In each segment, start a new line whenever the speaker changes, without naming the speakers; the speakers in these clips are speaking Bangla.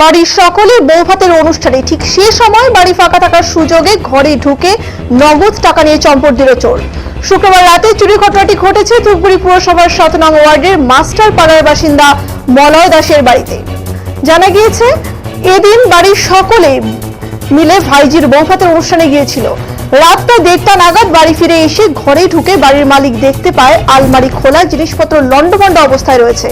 বাড়ির সকলের বৌভাতের অনুষ্ঠানে ঠিক সে সময় বাড়ি ফাঁকা থাকার সুযোগে ঘরে ঢুকে নগদ টাকা নিয়ে চম্পট দিল চোর। শুক্রবার রাতে চুরি ঘটনাটি ঘটেছে ধূপগুড়ি পুরসভার শত নং ওয়ার্ডের মাস্টার পাড়ার বাসিন্দা মলয় দাসের বাড়িতে। জানা গিয়েছে, এদিন বাড়ির সকলে মিলে ভাইজির বৌভাতের অনুষ্ঠানে গিয়েছিল। রাতটা দেড়টা নাগাদ বাড়ি ফিরে এসে ঘরে ঢুকে বাড়ির মালিক দেখতে পায় আলমারি খোলা, জিনিসপত্র লন্ডভন্ড অবস্থায় রয়েছে।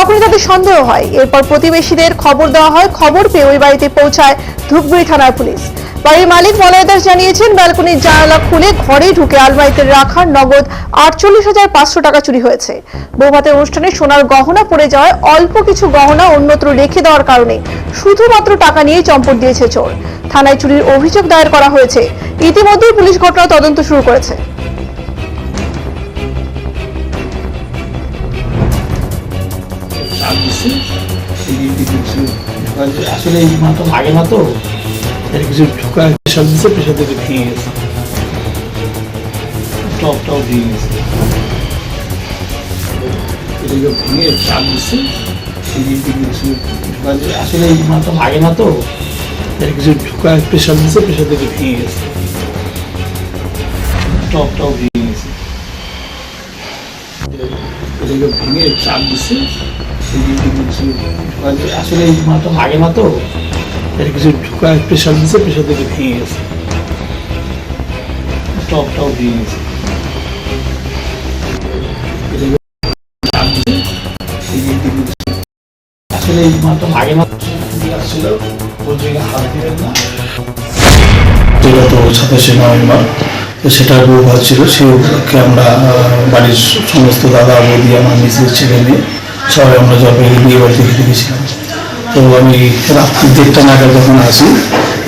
তখনই তাদের সন্দেহ হয়। এরপর প্রতিবেশীদের খবর দেওয়া হয়, খবর পেয়ে ওই বাড়িতে পৌঁছায় ধূপগুড়ি থানার পুলিশ। বাড়ির মালিক মলয় দাস জানিয়েছেন, ব্যালকনির জানালা খুলে ঘরে ঢুকে আলমারিতে রাখার নগদ আটচল্লিশ হাজার পাঁচশো টাকা চুরি হয়েছে। বৌভাতের অনুষ্ঠানে সোনার গহনা পড়ে যাওয়ায় অল্প কিছু গহনা অন্যত্র রেখে দেওয়ার কারণে শুধুমাত্র টাকা নিয়ে চম্পট দিয়েছে চোর। থানায় চুরির অভিযোগ দায়ের করা হয়েছে। ইতিমধ্যেই পুলিশ ঘটনা তদন্ত শুরু করেছে।
দিচ্ছে আসলে এই মাত্র লাগে না তো এর কিছু ঢোকা প্রেশার দিচ্ছে প্রেশার থেকে ভেঙে গেছে টপ টপ ভেঙে গেছে এদিকে ভেঙে চাপ দিচ্ছে আসলে এই মাত্র লাগে না তো এর কিছু ঢোকা প্রেশার দিচ্ছে প্রেশার থেকে ভেঙে গেছে টপ টপ ভেঙে গেছে এদিকে ভেঙে চাপ দিচ্ছে আসলে মাত্র লাগে না তো? এর কিছু প্রেশার দিচ্ছে প্রেশার ভেঙে গেছে। টপ টপ ভেঙে গেছে। তো সেটার ছিল, সেই উপলক্ষে আমরা বাড়ির সমস্ত দাদা, বৌদি, আমার মিসেস ছেলে মেয়ে সবাই আমরা জলপাইগুড়ি বিয়ে বাড়িতে খেতে গেছিলাম। তো আমি রাত্রি দেড়টা নাগাদ যখন আসি,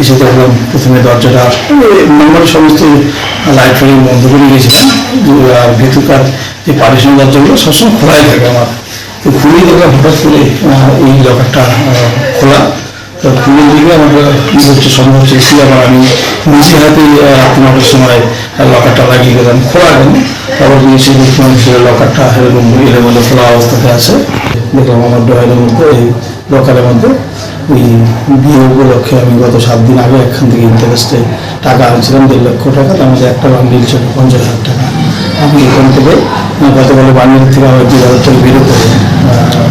এসে দেখলাম প্রথমে দরজাটা নর্মাল সমস্ত লাইট ফাইট বন্ধ করে গেছিলাম আর ভেতরকার যে পারিশন দরজাগুলো সবসময় খোলাই থাকে আমার। তো খুলেই দেখলাম, হঠাৎ করে এই লকারটা খোলা। তো খুলে দিকে আমার কি হচ্ছে সম্ভব কি আবার আমি নিজে হাতে আহ, সময় লকারটা লাগিয়ে গেলাম খোলা গেল তারপর নিচে দেখলাম সে লকারটা এরকম এলোমেলো খোলা অবস্থাতে আছে দেখলাম আমার ড্রয়ারের মধ্যে এই লকারের মধ্যে ওই বিয়ে উপলক্ষে আমি গত সাত দিন আগে এখান থেকে ইন্টারেস্টে টাকা আনছিলাম দেড় লক্ষ টাকা তার মধ্যে একটা বান্ডিল ছিল পঞ্চাশ হাজার টাকা আমি এখান থেকে গতকাল থেকে আবার দুই হাজার টাকা বেরো করে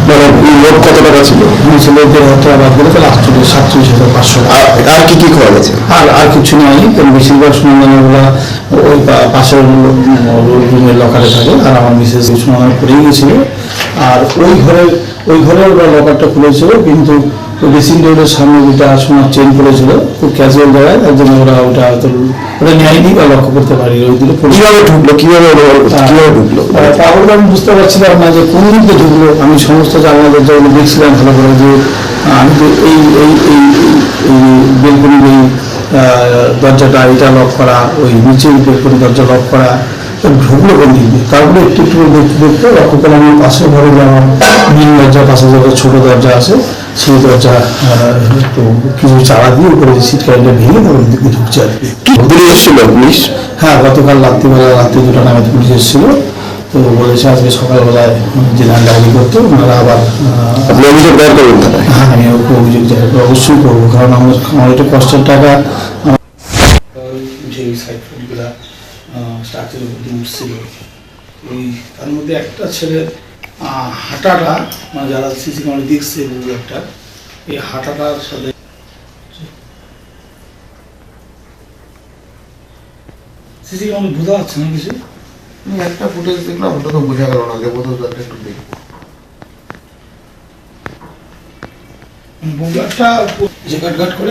মানে লোক কত টাকা ছিল?
ছিল দেড় হাজার টাকা বাদ দিলে তাহলে আটচল্লিশ সাতচল্লিশ হাজার পাঁচশো
আর কি কি গেছে?
আর আর কিছু কারণ বেশিরভাগ সুন্দরগুলা ওই পাশের রুমের লকারে থাকে। আর আমার মিসেস সুন্দর করেই গেছিল আর ওই ঘরের ওই ঘরে ওরা লকারটা খুলেছিল কিন্তু ড্রেসিং টেবিলের সামনে যেটা সোনার চেন করেছিল খুব ক্যাজুয়াল জায়গায় তার জন্য ওরা ওটা হয়তো ওটা নেয়নি বা লক্ষ্য করতে পারি ওই দিকে
কীভাবে ঢুকলো? কীভাবে? কীভাবে ঢুকলো?
তারপরে আমি বুঝতে পারছিলাম না যে কোন দিকে ঢুকলো। আমি সমস্ত জানলা দরজাগুলো দেখছিলাম ভালো করে যে আমি তো এই এই এই বেলকনির এই দরজাটা এটা লক করা ওই নিচে বেলকনি দরজা লক করা ঢুকলো কোন দিক তারপরে একটু একটু দেখতে দেখতে লক্ষ্য করলাম আমার পাশে ঘরে যে আমার মেন দরজা পাশে যে একটা ছোটো দরজা আছে সেই দরজা একটু কিছু চারা দিয়ে উপরে সিট কারেন্টটা ভেঙে তারপর দিকে ঢুকছে আর কি।
পুলিশ এসেছিল পুলিশ?
হ্যাঁ গতকাল রাত্রিবেলা রাত্রি দুটো নাগাদ পুলিশ এসেছিল। তো বলেছে আজকে সকালবেলায় যে ডায়েরি করতে ওনারা আবার
আপনি অভিযোগ দায়ের করবেন
হ্যাঁ আমি ওকে অভিযোগ জানাই অবশ্যই করব কারণ আমার আমার একটা কষ্টের টাকা। যে সাইড ফুটগুলা স্ট্রাকচারের উঠছিল। ওই তার মধ্যে একটা আহ, হাঁটাটা মানে যারা সিসি ক্যামেরা দেখছে একটা এই হাঁটাটার সাথে সিসি ক্যামেরা বোঝা যাচ্ছে না কিছু?
একটা ফুটেজ দেখলাম ওটা তো বোঝা গেল না দেবো তো একটু দেখব
বউ একটা যে কাট কাট করে